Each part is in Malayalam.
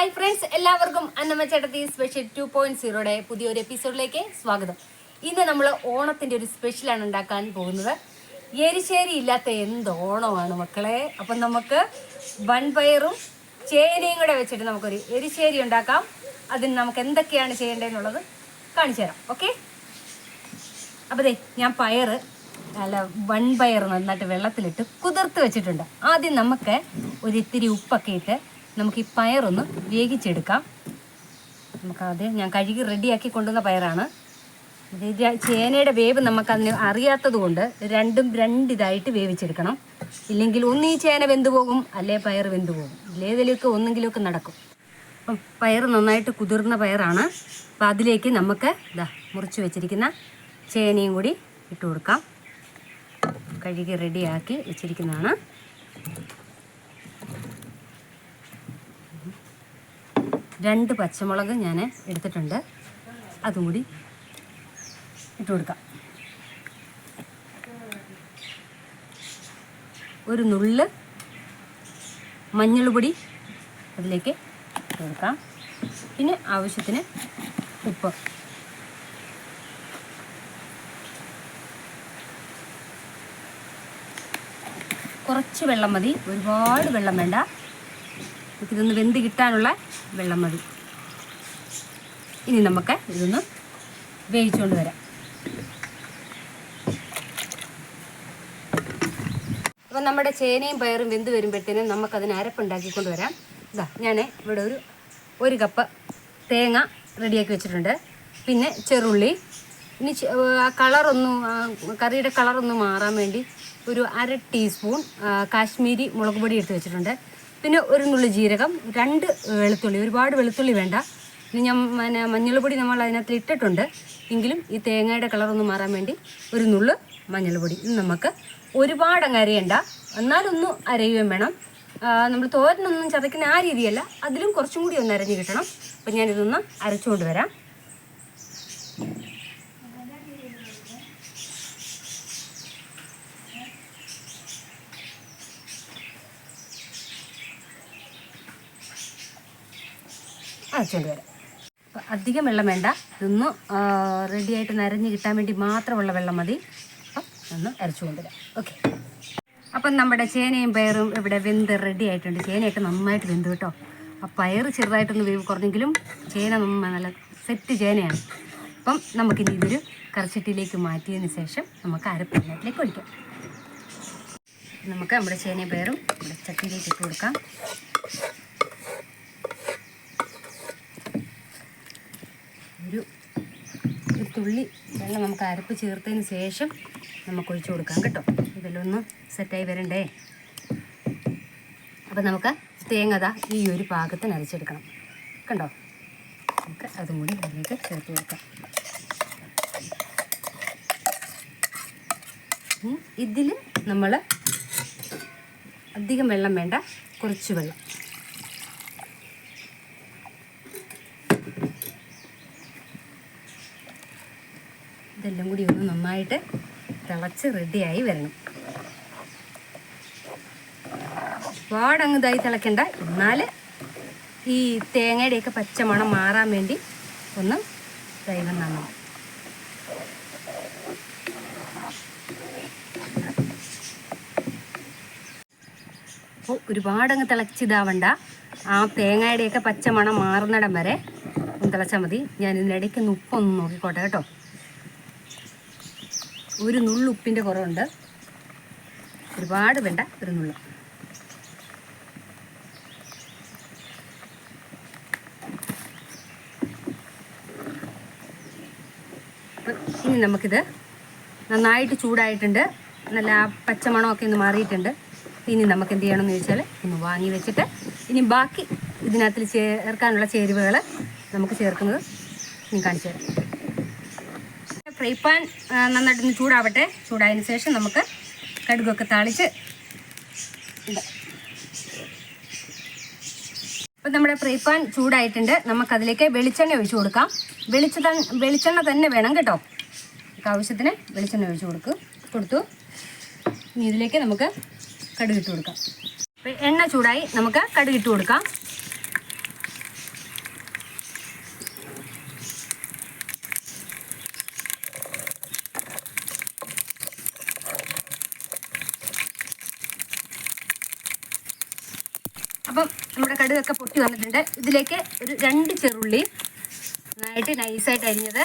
ഹായ് ഫ്രണ്ട്സ് എല്ലാവർക്കും അന്നമ്മ ചേട്ടത്തി സ്പെഷ്യൽ ടു പോയിന്റ് സീറോയുടെ പുതിയൊരു എപ്പിസോഡിലേക്ക് സ്വാഗതം. ഇന്ന് നമ്മൾ ഓണത്തിന്റെ ഒരു സ്പെഷ്യലാണ് ഉണ്ടാക്കാൻ പോകുന്നത്. എരിശ്ശേരി ഇല്ലാത്ത എന്ത് ഓണമാണ് മക്കളെ? അപ്പം നമുക്ക് വൺപയറും ചേനയും കൂടെ വെച്ചിട്ട് നമുക്കൊരു എരിശ്ശേരി ഉണ്ടാക്കാം. അതിന് നമുക്ക് എന്തൊക്കെയാണ് ചെയ്യേണ്ടതെന്നുള്ളത് കാണിച്ചു തരാം. ഓക്കെ അപ്പോൾ ദേ ഞാൻ പയറ് നല്ല വൺപയർ നന്നായിട്ട് വെള്ളത്തിലിട്ട് കുതിർത്ത് വെച്ചിട്ടുണ്ട്. ആദ്യം നമുക്ക് ഒരു ഇത്തിരി ഉപ്പൊക്കെ ഇട്ട് നമുക്ക് ഈ പയറൊന്ന് വേവിച്ചെടുക്കാം. നമുക്ക് ആദ്യം ഞാൻ കഴുകി റെഡിയാക്കി കൊണ്ടുവന്ന പയറാണ്. ചേനയുടെ വേവ് നമുക്ക് അതിന് അറിയാത്തത് കൊണ്ട് രണ്ടും രണ്ടിതായിട്ട് വേവിച്ചെടുക്കണം. ഇല്ലെങ്കിൽ ഒന്ന് ഈ ചേന വെന്തു പോകും അല്ലേ പയർ വെന്തു പോകും ഇല്ലേതിലൊക്കെ ഒന്നെങ്കിലുമൊക്കെ നടക്കും. അപ്പം പയർ നന്നായിട്ട് കുതിർന്ന പയറാണ്. അപ്പം അതിലേക്ക് നമുക്ക് ഇതാ മുറിച്ച് വെച്ചിരിക്കുന്ന ചേനയും കൂടി ഇട്ട് കൊടുക്കാം. കഴുകി റെഡിയാക്കി വെച്ചിരിക്കുന്നതാണ്. രണ്ട് പച്ചമുളക് ഞാൻ എടുത്തിട്ടുണ്ട്. അതും കൂടി ഇട്ട് കൊടുക്കാം. ഒരു നുള്ള് മഞ്ഞൾ പൊടി അതിലേക്ക് ഇട്ട് കൊടുക്കാം. പിന്നെ ആവശ്യത്തിന് ഉപ്പ്. കുറച്ച് വെള്ളം മതി. ഒരുപാട് വെള്ളം വേണ്ട. ഇതൊന്ന് വെന്ത് കിട്ടാനുള്ള വെള്ളം മതി. ഇനി നമുക്ക് ഇതൊന്ന് വേവിച്ചുകൊണ്ട് വരാം. അപ്പം നമ്മുടെ ചേനയും പയറും വെന്ത് വരുമ്പോഴത്തേനും നമുക്കതിന് അരപ്പുണ്ടാക്കിക്കൊണ്ട് വരാം. ഇതാ ഞാൻ ഇവിടെ ഒരു ഒരു കപ്പ് തേങ്ങ റെഡിയാക്കി വെച്ചിട്ടുണ്ട്. പിന്നെ ചെറുള്ളി. ഇനി ആ കളറൊന്നും കറിയുടെ കളറൊന്നും മാറാൻ വേണ്ടി ഒരു അര ടീസ്പൂൺ കാശ്മീരി മുളക് പൊടി എടുത്ത് വെച്ചിട്ടുണ്ട്. പിന്നെ ഒരു നുള്ളി ജീരകം രണ്ട് വെളുത്തുള്ളി ഒരുപാട് വെളുത്തുള്ളി വേണ്ട. ഇനി ഞാൻ പിന്നെ മഞ്ഞൾപ്പൊടി നമ്മൾ അതിനകത്ത് ഇട്ടിട്ടുണ്ട്. എങ്കിലും ഈ തേങ്ങയുടെ കളറൊന്നും മാറാൻ വേണ്ടി ഒരു നുള്ളു മഞ്ഞൾപ്പൊടി. ഇത് നമുക്ക് ഒരുപാട് അങ്ങ് അരയണ്ട. എന്നാലൊന്നും അരയുകയും വേണം. നമ്മൾ തോരനൊന്നും ചതയ്ക്കുന്ന ആ രീതിയല്ല. അതിലും കുറച്ചും കൂടി ഒന്ന് അരഞ്ഞ് കിട്ടണം. അപ്പം ഞാനിതൊന്ന് അരച്ചുകൊണ്ട് വരാം. അരച്ചുകൊണ്ട് വരാം. അധികം വെള്ളം വേണ്ട. ഇതൊന്ന് റെഡിയായിട്ട് നരഞ്ഞ് കിട്ടാൻ വേണ്ടി മാത്രമുള്ള വെള്ളം മതി. അപ്പം ഒന്ന് അരച്ചു കൊണ്ടുവരാം ഓക്കെ അപ്പം നമ്മുടെ ചേനയും പയറും ഇവിടെ വെന്ത് റെഡി ആയിട്ടുണ്ട്. ചേനയൊക്കെ നന്നായിട്ട് വെന്ത് കേട്ടോ. ആ പയർ ചെറുതായിട്ടൊന്ന് വേവ് കുറഞ്ഞെങ്കിലും ചേന നല്ല സെറ്റ് ചേനയാണ്. അപ്പം നമുക്കിനി ഇതൊരു കറച്ചട്ടിയിലേക്ക് മാറ്റിയതിന് ശേഷം നമുക്ക് അരപ്പിനത്തിലേക്ക് ഒഴിക്കാം. നമുക്ക് നമ്മുടെ ചേനയും പയറും ഇവിടെ ചട്ടിയിലേക്ക് ഇട്ട് കൊടുക്കാം. ഒരു ഒരു തുള്ളി വെള്ളം നമുക്ക് അരപ്പ് ചേർത്തതിന് ശേഷം നമുക്ക് ഒഴിച്ചു കൊടുക്കാം കേട്ടോ. ഇതെല്ലാം ഒന്ന് സെറ്റായി വരണ്ടേ? അപ്പം നമുക്ക് തേങ്ങത ഈ ഒരു പാകത്തിന് അരച്ചെടുക്കണം. കണ്ടോ? നമുക്ക് അതും കൂടി അതിലേക്ക് ചേർത്ത് കൊടുക്കാം. ഇതിൽ നമ്മൾ അധികം വെള്ളം വേണ്ട കുറച്ച് വെള്ളം. ഇതെല്ലാം കൂടി ഒന്ന് നന്നായിട്ട് തിളച്ച് റെഡിയായി വരണം. ഒരുപാടങ്ങ് ഇതായി തിളക്കണ്ട. എന്നാൽ ഈ തേങ്ങയുടെയൊക്കെ പച്ചമണം മാറാൻ വേണ്ടി ഒന്ന് ദൈവം നന്നു അപ്പോൾ ഒരുപാടങ്ങ് തിളച്ചിതാവണ്ട ആ തേങ്ങയുടെയൊക്കെ പച്ചമണം മാറുന്നിടം വരെ ഒന്ന് തിളച്ചാൽ മതി. ഞാൻ ഇതിനിടയ്ക്ക് ഉപ്പൊന്ന് നോക്കിക്കോട്ടെ കേട്ടോ. ഒരു നുള്ളു ഉപ്പിന്റെ കുറവുണ്ട്. ഒരുപാട് വേണ്ട ഒരു നുള്ളു. ഇനി നമുക്കിത് നന്നായിട്ട് ചൂടായിട്ടുണ്ട്. നല്ല പച്ചമണമൊക്കെ ഒന്ന് മാറിയിട്ടുണ്ട്. ഇനി നമുക്ക് എന്ത് ചെയ്യണമെന്ന് ചോദിച്ചാൽ ഒന്ന് വാങ്ങി വെച്ചിട്ട് ഇനി ബാക്കി ഇതിനകത്തിൽ ചേർക്കാനുള്ള ചേരുവകൾ നമുക്ക് ചേർക്കുന്നത് ഇനി കാണിച്ചു തരാം. ഫ്രൈ പാൻ ആ, നന്നായിട്ടൊന്ന് ചൂടാവട്ടെ. ചൂടായതിന് ശേഷം നമുക്ക് കടുകൊക്കെ താളിച്ച് ഇപ്പം നമ്മുടെ ഫ്രൈ പാൻ ചൂടായിട്ടുണ്ട്. നമുക്കതിലേക്ക് വെളിച്ചെണ്ണ ഒഴിച്ചു കൊടുക്കാം. വെളിച്ച വെളിച്ചെണ്ണ തന്നെ വേണം കേട്ടോ. ആവശ്യത്തിന് വെളിച്ചെണ്ണ ഒഴിച്ചു കൊടുക്കും കൊടുത്തു. ഇനി ഇതിലേക്ക് നമുക്ക് കടുകിട്ട് കൊടുക്കാം. എണ്ണ ചൂടായി നമുക്ക് കടുകിട്ട് കൊടുക്കാം. നമ്മുടെ കടുകൊക്കെ പൊട്ടി വന്നിട്ടുണ്ട്. ഇതിലേക്ക് ഒരു രണ്ട് ചെറുള്ളി നന്നായിട്ട് നൈസായിട്ട് അരിഞ്ഞത്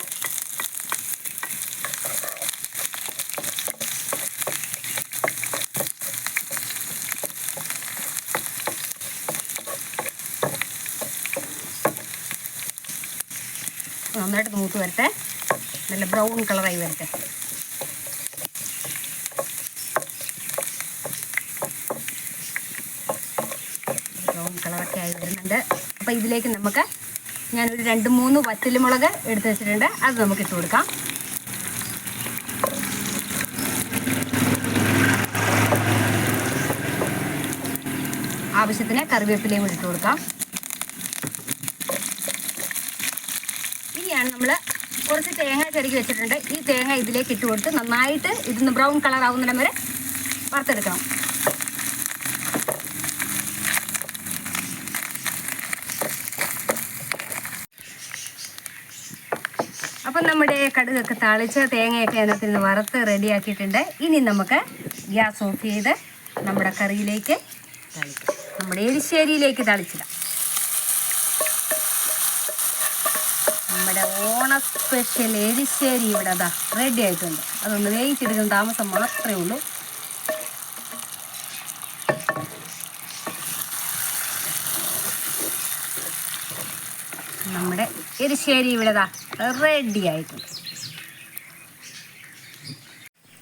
നന്നായിട്ട് മൂത്ത് വരട്ടെ. നല്ല ബ്രൗൺ കളറായി വരട്ടെ ബ്രൗൺ അപ്പം അപ്പോൾ ഇതിലേക്ക് നമുക്ക് ഞാനൊരു രണ്ട് മൂന്ന് വറ്റലുമുളക് എടുത്ത് വെച്ചിട്ടുണ്ട്. അത് നമുക്ക് ഇട്ട് കൊടുക്കാം. ആവശ്യത്തിന് കറിവേപ്പിലയും കൂടി ഇട്ട് കൊടുക്കാം. ഇനിയാണ് നമ്മൾ കുറച്ച് തേങ്ങ ചെറുക്കി വെച്ചിട്ടുണ്ട്. ഈ തേങ്ങ ഇതിലേക്ക് ഇട്ട് കൊടുത്ത് നന്നായിട്ട് ഇതൊന്ന് ബ്രൗൺ കളർ ആവുന്നിടം വരെ വറുത്തെടുക്കണം. അപ്പം നമ്മുടെ കടുകൊക്കെ തളിച്ച് തേങ്ങയൊക്കെ അതിനകത്ത് നിന്ന് വറുത്ത് റെഡിയാക്കിയിട്ടുണ്ട്. ഇനി നമുക്ക് ഗ്യാസ് ഓഫ് ചെയ്ത് നമ്മുടെ കറിയിലേക്ക് നമ്മുടെ എരിശ്ശേരിയിലേക്ക് തളിച്ചിടാം. നമ്മുടെ ഓണ സ്പെഷ്യൽ എരിശ്ശേരി ഇവിടെ അതാ റെഡി ആയിട്ടുണ്ട്. അതൊന്ന് വേവിച്ചെടുക്കുന്ന താമസം മാത്രമേ ഉള്ളൂ. നമ്മുടെ ശരി ഇവിടെതാ റെഡി ആയിട്ടുണ്ട്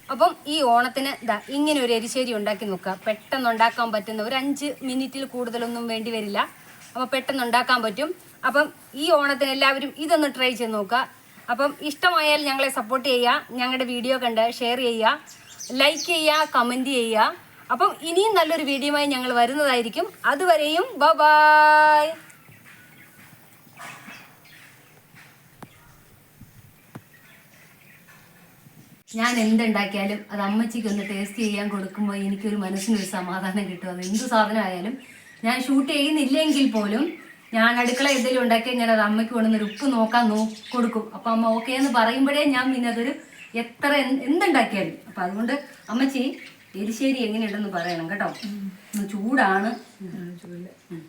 അപ്പം ഈ ഓണത്തിന് ഇതാ ഇങ്ങനെ ഒരു എരിശ്ശേരി ഉണ്ടാക്കി നോക്കുക. പെട്ടെന്ന് ഉണ്ടാക്കാൻ പറ്റുന്ന ഒരു അഞ്ച് മിനിറ്റിൽ കൂടുതലൊന്നും വേണ്ടി വരില്ല. അപ്പം പെട്ടെന്ന് ഉണ്ടാക്കാൻ പറ്റും. അപ്പം ഈ ഓണത്തിന് എല്ലാവരും ഇതൊന്ന് ട്രൈ ചെയ്ത് നോക്കുക. അപ്പം ഇഷ്ടമായാൽ ഞങ്ങളെ സപ്പോർട്ട് ചെയ്യുക. ഞങ്ങളുടെ വീഡിയോ കണ്ട് ഷെയർ ചെയ്യുക. ലൈക്ക് ചെയ്യുക കമന്റ് ചെയ്യുക. അപ്പം ഇനിയും നല്ലൊരു വീഡിയോയുമായി ഞങ്ങൾ വരുന്നതായിരിക്കും. അതുവരെയും ബ ബായ് ഞാൻ എന്തുണ്ടാക്കിയാലും അത് അമ്മച്ചിക്ക് ഒന്ന് ടേസ്റ്റ് ചെയ്യാൻ കൊടുക്കുമ്പോൾ എനിക്കൊരു മനസ്സിനൊരു സമാധാനം കിട്ടും. അത് എന്ത് സാധനമായാലും. ഞാൻ ഷൂട്ട് ചെയ്യുന്നില്ലെങ്കിൽ പോലും ഞാൻ അടുക്കള എന്തെങ്കിലും ഉണ്ടാക്കിയാൽ ഞാൻ അത് അമ്മയ്ക്ക് കൊണ്ടുവന്നൊരു ഉപ്പ് നോക്കാൻ നോ കൊടുക്കും. അപ്പം അമ്മ ഓക്കെ എന്ന് പറയുമ്പോഴേ ഞാൻ പിന്നെ അതൊരു എത്ര എന്തുണ്ടാക്കിയാലും. അപ്പം അതുകൊണ്ട് അമ്മച്ചി എരിശ്ശേരി എങ്ങനെയുണ്ടെന്ന് പറയണം കേട്ടോ. ചൂടാണ്. ഉം. എങ്ങനെയുണ്ടമ്മ നമ്മളിത്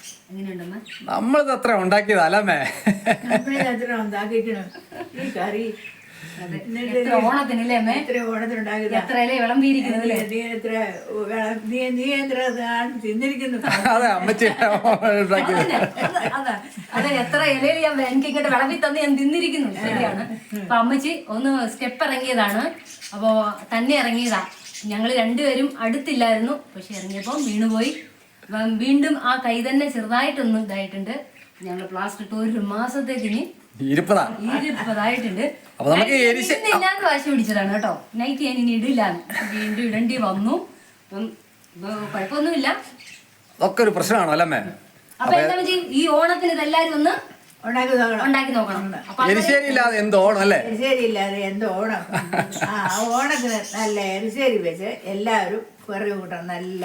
അത്ര ഉണ്ടാക്കിയതല്ലമ്മേ അത്ര ഉണ്ടാക്കിക്കണം ഈ കറി അതെ എത്ര ഓണത്തിനല്ലേ അമ്മേ എത്ര ഓണത്തിനുണ്ടാക്കിയതാ എത്ര ഇല വിളമ്പിയിരിക്കുന്നത് നീ നീ എത്ര വേണം നീ നീ എത്ര ആണ് തിന്നിരിക്കുന്നു? അതെ അമ്മച്ചി ഉണ്ടാക്കിയത്. അത്. എത്ര ഇലയിൽ ഞാൻ എനിക്ക് ഇങ്ങോട്ട് വിളമ്പി തന്ന് ഞാൻ തിന്നിരിക്കുന്നു. ശരിയാണ്. അപ്പൊ അമ്മച്ചി ഒന്ന് സ്റ്റെപ്പ് ഇറങ്ങിയതാണ്. അപ്പോ തന്നെ ഇറങ്ങിയതാ. ഞങ്ങൾ രണ്ടുപേരും അടുത്തില്ലായിരുന്നു. പക്ഷെ ഇറങ്ങിയപ്പോ വീണുപോയി. വീണ്ടും ആ കൈ തന്നെ ചെറുതായിട്ടൊന്നും ഇതായിട്ടുണ്ട്. ഞങ്ങൾ പ്ലാസ്റ്റർ ഇട്ട് ഒരു മാസത്തേക്കിന് ഇരുപതായിട്ടുണ്ട് ഇല്ലാന്ന് വാശി പിടിച്ചതാണ് കേട്ടോ. നൈറ്റ് ഞാൻ ഇനി ഇടില്ല. വീണ്ടും ഇടണ്ടി വന്നു. അപ്പം കുഴപ്പമൊന്നുമില്ല. ഒക്കെ ഒരു പ്രശ്നമാണോ അല്ലേ അപ്പൊ എന്താ വെച്ചാൽ ഈ ഓണത്തിന് ഇതെല്ലാരും ഒന്ന് ഉണ്ടാക്കി നോക്കണം. ഇല്ലാതെ എന്ത് ഓണം അല്ലേ? എരിശ്ശേരി ഇല്ലാതെ എന്ത് ഓണം? ആ ഓണത്തിന് നല്ല എരിശേരി വെച്ച് എല്ലാവരും കുറേ കൂട്ടണം. നല്ല